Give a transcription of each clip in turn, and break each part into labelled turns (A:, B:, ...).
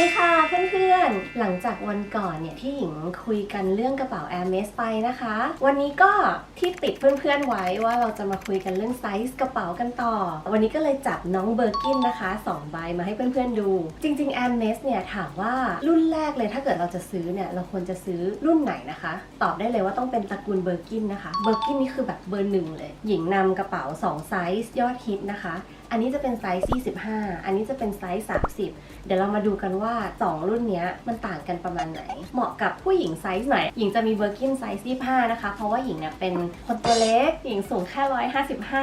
A: ดีค่ะ เพื่อนๆ หลังจากวันก่อนเนี่ยที่หญิงคุยกันเรื่องกระเป๋า Hermes ไปนะคะ วันนี้ก็ที่ติดเพื่อนๆไว้ว่าเราจะมาคุยกันเรื่องไซส์กระเป๋ากันต่อ วันนี้ก็เลยจับน้องเบอร์กินนะคะ2ใบมาให้เพื่อนๆดู จริงๆ Hermes เนี่ยถามว่ารุ่นแรกเลยถ้าเกิดเราจะซื้อเนี่ยเราควรจะซื้อรุ่นไหนนะคะ ตอบได้เลยว่าต้องเป็นตระกูลเบอร์กินนะคะเบอร์กินนี่คือแบบเบอร์หนึ่งเลย หญิงนำกระเป๋า 2 ไซส์ยอดฮิตนะคะ อันนี้จะเป็นไซส์25อันนี้จะเป็นไซส์ 30 เดี๋ยวเรามาดูกันว่า 2รุ่นนี้มันต่างกันประมาณไหน เหมาะกับผู้หญิงไซส์ไหน หญิงจะมีเบอร์กินไซส์25นะคะ เพราะว่าหญิงเนี่ยเป็นคนตัวเล็ก หญิงสูงแค่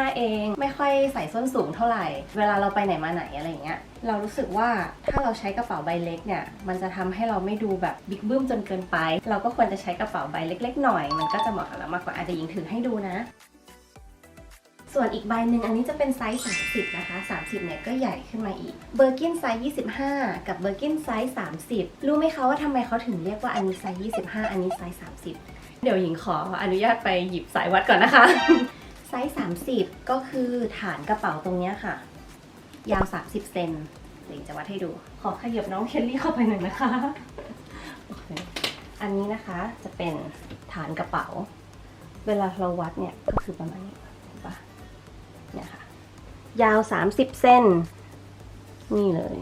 A: 155 เอง ไม่ค่อยใส่ส้นสูงเท่าไหร่ เวลาเราไปไหนมาไหนอะไรอย่างเงี้ยเรารู้สึกว่าถ้าเราใช้กระเป๋าใบเล็กเนี่ย มันจะทำให้เราไม่ดูแบบบิ๊กบึ้มจนเกินไป เราก็ควรจะใช้กระเป๋าใบเล็ก ๆ หน่อย มันก็จะเหมาะกับเรามากกว่าอาจจะหญิงถือให้ดูนะ ส่วนอีกใบหนึ่งอันนี้จะเป็นไซส์ 30 นะคะ 30 เนี่ยก็ใหญ่ขึ้นมาอีก เบอร์กินไซส์ 25 กับเบอร์กินไซส์ 30 รู้ไหมคะว่าทำไมเขาถึงเรียกว่าอันนี้ไซส์ 25 อันนี้ไซส์ 30 เดี๋ยวหญิงขออนุญาตไปหยิบสายวัดก่อนนะคะ ไซส์ 30 ก็คือฐานกระเป๋าตรงเนี้ยค่ะ ยาว 30 เซนเดี๋ยวหญิงจะวัดให้ดู ขอขยับน้องเคลลี่เข้าไปหน่อยนะคะโอเคอันนี้นะคะจะเป็นฐานกระเป๋า เวลาเราวัดเนี่ยก็คือประมาณนี้เห็นปะเนี่ยค่ะ ยาว 30เซนนี่เลย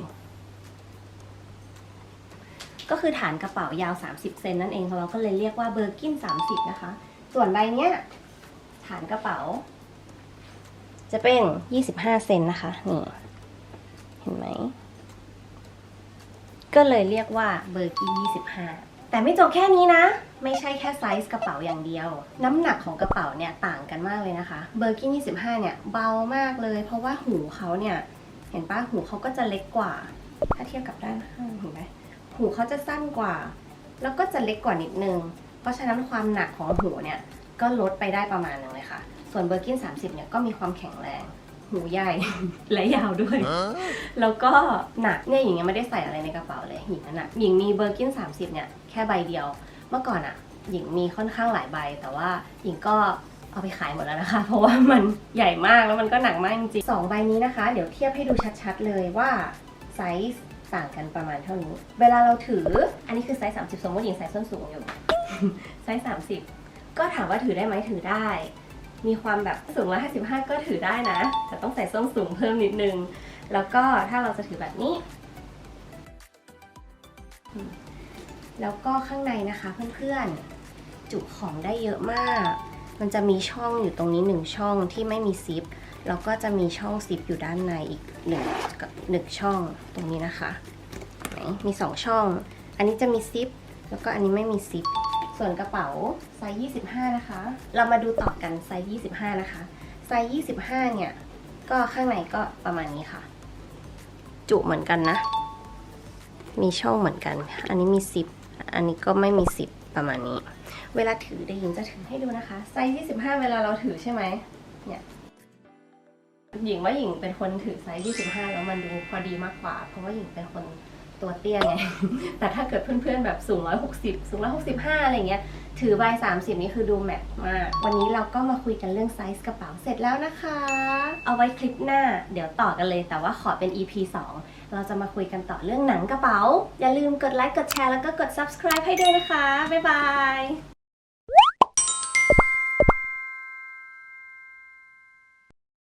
A: ก็คือฐานกระเป๋ายาว 30 เซนนั่นเองเราก็เลยเรียกว่าเบอร์กิน 30 นะคะ ส่วนใบเนี้ยฐานกระเป๋า จะเป็น 25 เซนนะคะ นี่ เห็นไหม ก็เลยเรียกว่าเบอร์กิน 25 แต่ไม่จบแค่นี้นะ ไม่ใช่แค่ไซส์กระเป๋าอย่างเดียว น้ำหนักของกระเป๋าเนี่ยต่างกันมากเลยนะคะเบอร์กิน25เนี่ยเบามากเลย เพราะว่าหูเขาเนี่ยเห็นปะหูเขาก็จะเล็กกว่า ถ้าเทียบกับด้านข้างเห็นไหมหูเขาจะสั้นกว่า แล้วก็จะเล็กกว่านิดนึง เพราะฉะนั้นความหนักของหูเนี่ยก็ลดไปได้ประมาณนึงเลยค่ะ ส่วนเบอร์กิน30เนี่ยก็มีความแข็งแรง หูใหญ่และยาวด้วย แล้วก็หนักเนี่ยหญิงยังไม่ได้ใส่อะไรในกระเป๋าเลยหญิงอะหนักหญิงมีเบอร์กิน30 เนี่ยแค่ใบเดียว เมื่อก่อนอะหญิงมีค่อนข้างหลายใบ แต่ว่าหญิงก็เอาไปขายหมดแล้วนะคะ เพราะว่ามันใหญ่มากแล้วมันก็หนักมากจริงๆสองใบนี้นะคะ เดี๋ยวเทียบให้ดูชัดๆเลยว่าไซส์ต่างกันประมาณเท่านี้ เวลาเราถือ อันนี้คือไซส์30สมมติหญิงใส่ส้นสูงอยู่ ไซส์30 ก็ถามว่าถือได้ไหมถือได้ มีความแบบสูง 155 ก็ถือได้นะ แต่ต้องใส่ส้นสูงเพิ่มนิดนึง แล้วก็ถ้าเราจะถือแบบนี้ แล้วก็ข้างในนะคะเพื่อนๆ จุของได้เยอะมาก มันจะมีช่องอยู่ตรงนี้หนึ่งช่องที่ไม่มีซิป แล้วก็จะมีช่องซิปอยู่ด้านในอีกหนึ่งกับหนึ่งช่องตรงนี้นะคะไหนมีสองช่อง อันนี้จะมีซิป แล้วก็อันนี้ไม่มีซิป ส่วนกระเป๋าไซส์ 25 นะคะ เรามาดูต่อกันไซส์ 25 นะคะ ไซส์ 25 เนี่ย ก็ข้างในก็ประมาณนี้ค่ะ จุเหมือนกันนะ มีช่องเหมือนกัน อันนี้มีซิปอันนี้ก็ไม่มีซิปประมาณนี้ เวลาถือเดี๋ยวหญิงจะถือให้ดูนะคะ ไซส์ 25 เวลาเราถือใช่ไหมเนี่ยหญิงว่าหญิงเป็นคนถือไซส์ 25 แล้วมันดูพอดีมากกว่า เพราะว่าหญิงเป็นคน ตัวเตี้ยไง แต่ถ้าเกิดเพื่อนๆแบบสูง 160 สูง 165 อะไรเงี้ย ถือใบ 30 นี่คือดูแมทมาก วันนี้เราก็มาคุยกันเรื่องไซส์กระเป๋าเสร็จแล้วนะคะ เอาไว้คลิปหน้า เดี๋ยวต่อกันเลย แต่ว่าขอเป็น EP 2 เราจะมาคุยกันต่อเรื่องหนังกระเป๋า อย่าลืมกดไลค์ กดแชร์ แล้วก็กด subscribe ให้ด้วยนะคะ บ๊ายบาย